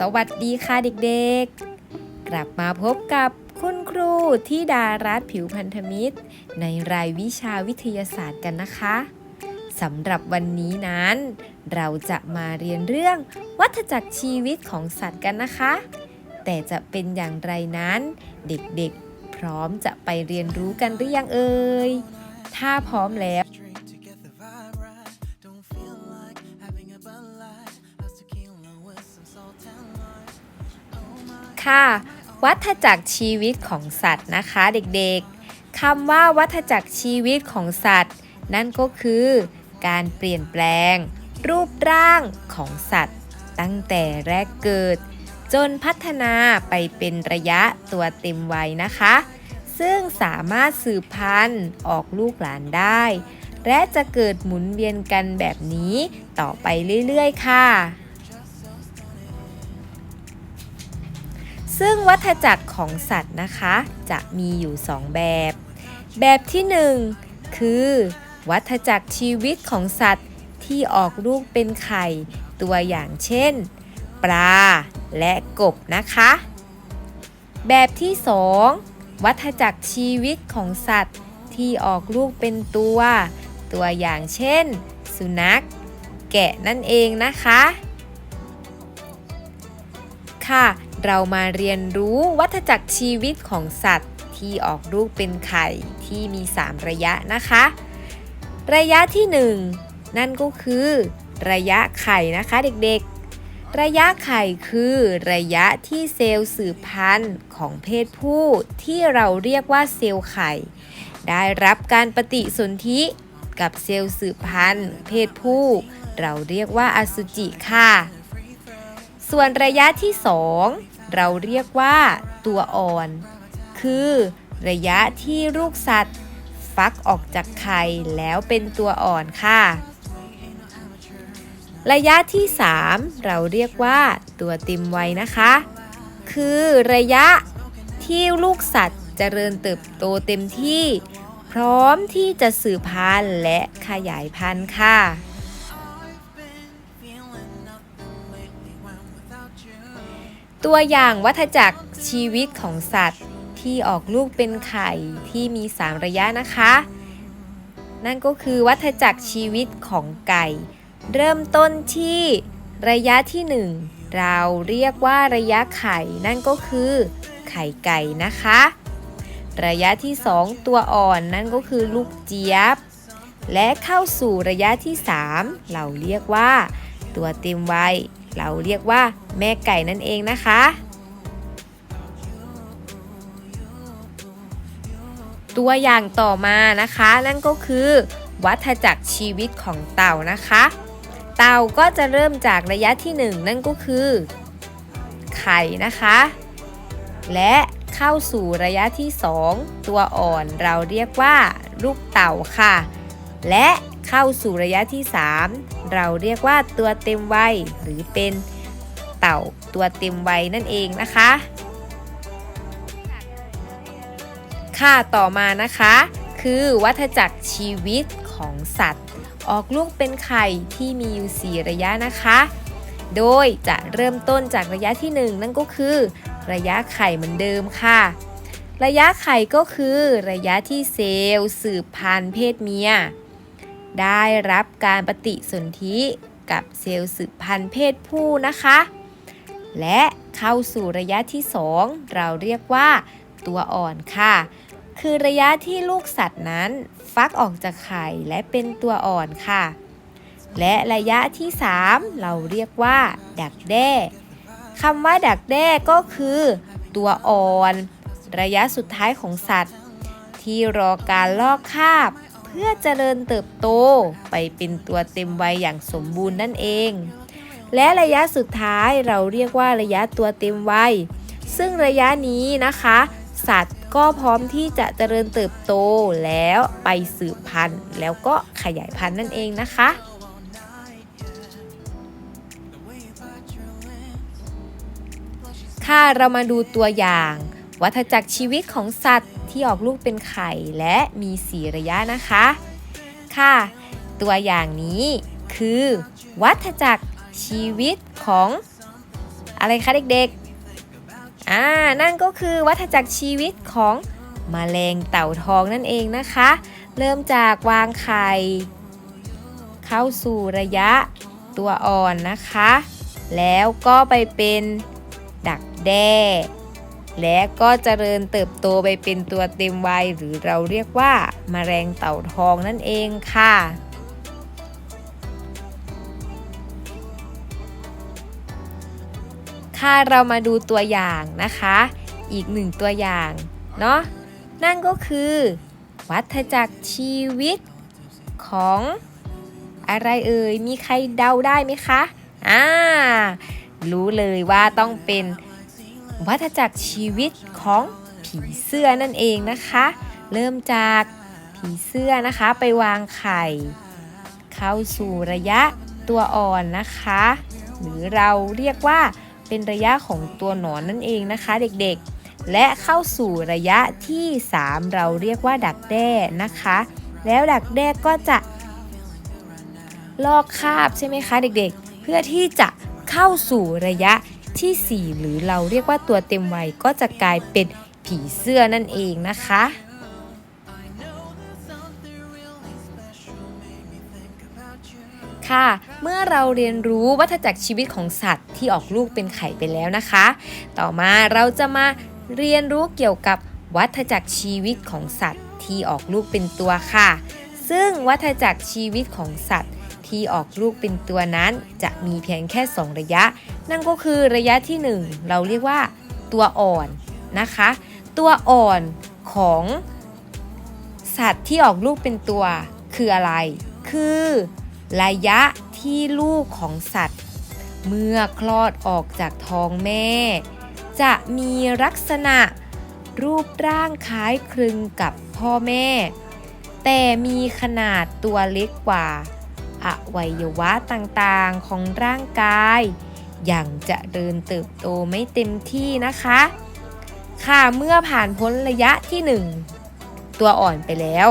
สวัสดีค่ะเด็กๆ กลับมาพบกับคุณครูที่ดารัตผิวพันธมิตร ในรายวิชาวิทยาศาสตร์กันนะคะสำหรับวันนี้นั้น เราจะมาเรียนเรื่องวัฏจักรชีวิตของสัตว์กันนะคะ แต่จะเป็นอย่างไรนั้น เด็กๆ พร้อมจะไปเรียนรู้กันหรือยังเอ่ยถ้าพร้อมแล้ว ค่ะ วัฏจักรชีวิตของสัตว์นะคะเด็กๆคำว่าวัฏจักรชีวิตของสัตว์ นั่นก็คือ การเปลี่ยนแปลง รูปร่างของสัตว์ ตั้งแต่แรกเกิด จนพัฒนาไปเป็นระยะตัวเต็มวัยนะคะ ซึ่งสามารถสืบพันธุ์ออกลูกหลานได้ และจะเกิดหมุนเวียนกันแบบนี้ต่อไปเรื่อยๆ ค่ะ ซึ่งวัฏจักรของสัตว์นะคะ จะมีอยู่ 2 แบบ แบบที่ 1 คือ วัฏจักรชีวิตของสัตว์ที่ออกลูกเป็นไข่ ตัวอย่างเช่น ปลาและกบนะคะ แบบที่ 2 วัฏจักรชีวิตของสัตว์ที่ออกลูกเป็นตัว ตัวอย่างเช่น สุนัข แกะนั่นเองนะคะ ค่ะ เรามาเรียนรู้วัฏจักรชีวิตของสัตว์ที่ออกลูกเป็นไข่ที่มี 3 ระยะนะคะ ระยะที่ 1 นั่นก็คือ ระยะไข่นะคะเด็กๆ ระยะไข่คือระยะที่เซลล์สืบพันธุ์ของเพศผู้ที่เราเรียกว่าเซลล์ไข่ ได้รับการปฏิสนธิกับเซลล์สืบพันธุ์ เพศผู้ เราเรียกว่าอสุจิค่ะ ส่วนระยะที่ 2 เราเรียกว่าตัวอ่อน คือระยะที่ลูกสัตว์ฟักออกจากไข่แล้วเป็นตัวอ่อนค่ะ ระยะที่ 3 เราเรียกว่าตัวเต็มวัยนะคะ คือระยะที่ลูกสัตว์เจริญเติบโตเต็มที่ พร้อมที่จะสืบพันธุ์และขยายพันธุ์ค่ะ ตัวอย่างวัฏจักรชีวิตของสัตว์ที่ออกลูกเป็นไข่ที่มี 3 ระยะนะคะ นั่นก็คือวัฏจักรชีวิตของไก่ เริ่มต้นที่ระยะที่ 1 เราเรียกว่าระยะไข่ นั่นก็คือไข่ไก่นะคะ ระยะที่ 2 ตัวอ่อนนั่นก็คือลูกเจี๊ยบ และเข้าสู่ระยะที่ 3 เราเรียกว่า ตัวเต็มวัย เราเรียกว่าแม่ไก่นั่นเองนะคะ ตัวอย่างต่อมานะคะ นั่นก็คือ วัฏจักรชีวิตของเต่านะคะ เต่าก็จะเริ่มจากระยะที่ 1 นั่นก็คือ ไข่นะคะ และเข้าสู่ระยะที่ 2 ตัวอ่อนเราเรียกว่าลูกเต่าค่ะ และ เข้าสู่ระยะที่ 3 เราเรียกว่าตัวเต็มวัยหรือเป็นเต่าตัวเต็มวัยนั่นเองนะคะ ค่ะต่อมานะคะ คือวัฏจักรชีวิตของสัตว์ ออกลูกเป็นไข่ที่มีอยู่ 4 ระยะนะคะ โดยจะเริ่มต้นจากระยะที่ 1 นั่นก็คือ ระยะไข่เหมือนเดิมค่ะระยะไข่ก็คือระยะที่เซลล์สืบพันธุ์เพศเมีย ได้รับการปฏิสนธิกับเซลล์สืบพันธุ์เพศผู้นะคะ และเข้าสู่ระยะที่ 2 เราเรียกว่าตัวอ่อนค่ะ คือระยะที่ลูกสัตว์นั้นฟักออกจากไข่และเป็นตัวอ่อนค่ะ และระยะที่ 3 เราเรียกว่า ดักแด้คำว่าดักแด้ก็คือ ตัวอ่อน ระยะสุดท้ายของสัตว์ ที่รอการลอกคาบ พื่อเจริญเติบโตไปเป็นตัวเต็มวัยอย่างสมบูรณ์นั่นเอง และระยะสุดท้ายเราเรียกว่าระยะตัวเต็มวัย ซึ่งระยะนี้นะคะ สัตว์ก็พร้อมที่จะเจริญเติบโตแล้วไปสืบพันธุ์ แล้วก็ขยายพันธุ์นั่นเองนะคะค่ะเรามาดูตัวอย่าง วัฏจักรชีวิตของสัตว์ ที่ออกลูกเป็นไข่และมีสีระยะนะคะ ค่ะ ตัวอย่างนี้คือ วัฏจักรชีวิตของอะไรคะเด็กๆ อ่า นั่นก็คือวัฏจักรชีวิตของมแมลงเต่าทองนั่นเองนะคะ เริ่มจากวางไข่ เข้าสู่ระยะตัวอ่อนนะคะ แล้วก็ไปเป็นดักแด้ และก็เจริญเติบโตไปเป็นตัวเต็มวัยหรือเราเรียกว่ามาแมลงเต่าทองนั่นเองค่ะค่ะเรามาดูตัวอย่างนะคะ อีกหนึ่งตัวอย่างเนาะนั่นก็คือ วัฏจักรชีวิตของอะไรเอ่ยมีใครเดาได้ไหมคะอ่ารู้เลยว่าต้องเป็น วัฏจักรชีวิตของผีเสื้อนั่นเองนะคะ เริ่มจากผีเสื้อนะคะไปวางไข่ เข้าสู่ระยะตัวอ่อนนะคะ หรือเราเรียกว่าเป็นระยะของตัวหนอนนั่นเองนะคะเด็กๆ และเข้าสู่ระยะที่ 3 เราเรียกว่าดักแด้นะคะ แล้วดักแด้ก็จะ ลอกคราบใช่ไหมคะเด็กๆ เพื่อที่จะเข้าสู่ระยะ ทีสี่ 4 หรือเราเรียกว่าตัวเต็มวัยก็จะกลายเป็นผีเสื้อนั่นเองนะคะ ค่ะ เมื่อเราเรียนรู้วัฏจักรชีวิตของสัตว์ที่ออกลูกเป็นไข่ไปแล้วนะคะ ต่อมาเราจะมาเรียนรู้เกี่ยวกับวัฏจักรชีวิตของสัตว์ที่ออกลูกเป็นตัวค่ะ ซึ่งวัฏจักรชีวิตของสัตว์ ที่ออกลูกเป็นตัวนั้น จะมีเพียงแค่ 2 ระยะ นั่นก็คือระยะที่ 1 เราเรียกว่าตัวอ่อนนะคะ ตัวอ่อนของสัตว์ที่ออกลูกเป็นตัวคืออะไร คือระยะที่ลูกของสัตว์ เมื่อคลอดออกจากท้องแม่ จะมีลักษณะรูปร่างคล้ายคลึงกับพ่อแม่ แต่มีขนาดตัวเล็กกว่า อวัยวะต่างๆของร่างกาย อย่างจะเดินเติบโตไม่เต็มที่นะคะ ค่ะเมื่อผ่านพ้นระยะที่ 1 ตัวอ่อนไปแล้ว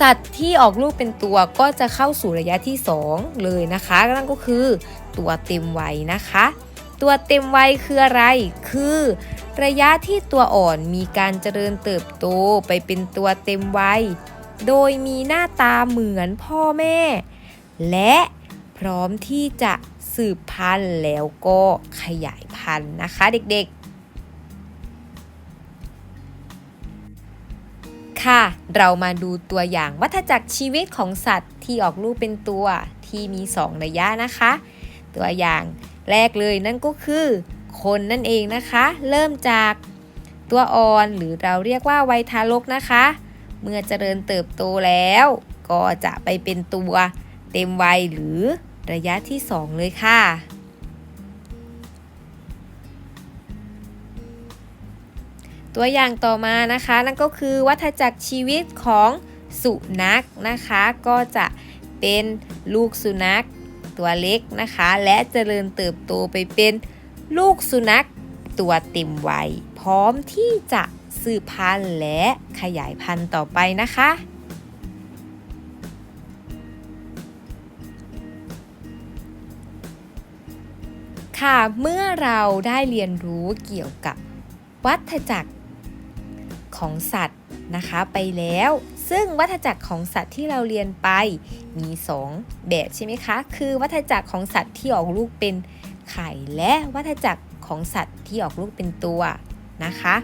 สัตว์ที่ออกลูกเป็นตัวก็จะเข้าสู่ระยะที่ 2 เลยนะคะนั่นก็คือ ตัวเต็มวัยนะคะ ตัวเต็มวัยคืออะไร คือระยะที่ตัวอ่อนมีการเจริญเติบโตไปเป็นตัวเต็มวัย โดยมีหน้าตาเหมือนพ่อแม่ และพร้อมที่จะสืบพันธุ์แล้วก็ขยายพันธุ์นะคะเด็กๆ ค่ะ เรามาดูตัวอย่างวัฏจักรชีวิตของสัตว์ที่ออกลูกเป็นตัวที่มี 2 ระยะนะคะ ตัวอย่างแรกเลยนั่นก็คือคนนั่นเองนะคะ เริ่มจากตัวอ่อนหรือเราเรียกว่าวัยทารกนะคะ เมื่อเจริญเติบโตแล้ว ก็จะไปเป็นตัวเต็มวัยหรือระยะที่ 2 เลยค่ะ ตัวอย่างต่อมานะคะนั่นก็คือวัฏจักรชีวิตของสุนัขนะคะ ก็จะเป็นลูกสุนัขตัวเล็กนะคะ และเจริญเติบโตไปเป็นลูกสุนัขตัวเต็มวัยพร้อมที่จะ สืบพันธุ์และขยายพันธุ์ต่อไปนะคะ ค่ะเมื่อเราได้เรียนรู้เกี่ยวกับวัฏจักรของสัตว์นะคะไปแล้ว ซึ่งวัฏจักรของสัตว์ที่เราเรียนไปมี 2 แบบใช่ไหมคะ คือวัฏจักรของสัตว์ที่ออกลูกเป็นไข่และวัฏจักรของสัตว์ที่ออกลูกเป็นตัวนะคะ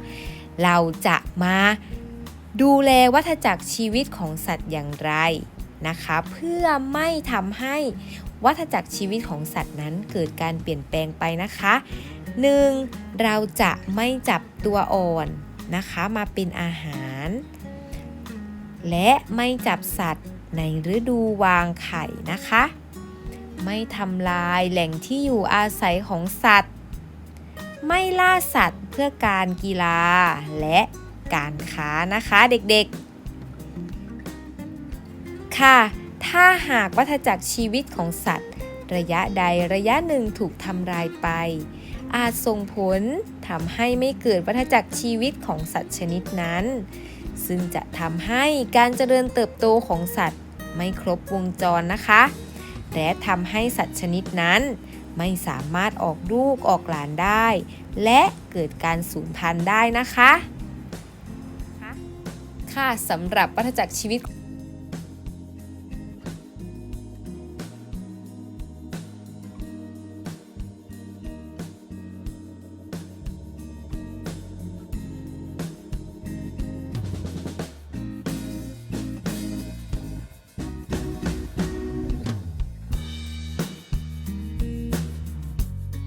เราจะมาดูแลวัฏจักรชีวิตของสัตว์อย่างไรนะคะ เพื่อไม่ทำให้วัฏจักรชีวิตของสัตว์นั้นเกิดการเปลี่ยนแปลงไปนะคะ 1. เราจะไม่จับตัวอ่อนนะคะมาเป็นอาหาร และไม่จับสัตว์ในฤดูวางไข่นะคะ ไม่ทำลายแหล่งที่อยู่อาศัยของสัตว์ ไม่ล่าสัตว์เพื่อการกีฬาและการค้านะคะเด็กๆ ค่ะ ถ้าหากวัฏจักรชีวิตของสัตว์ ระยะใดระยะหนึ่งถูกทำลายไป อาจส่งผลทำให้ไม่เกิดวัฏจักรชีวิตของสัตว์ชนิดนั้น ซึ่งจะทำให้การเจริญเติบโตของสัตว์ไม่ครบวงจรนะคะ และทำให้สัตว์ชนิดนั้น ไม่สามารถออกลูกออกหลานได้ และเกิดการสูญพันธุ์ได้นะคะ ค่ะสำหรับวัฏจักรชีวิต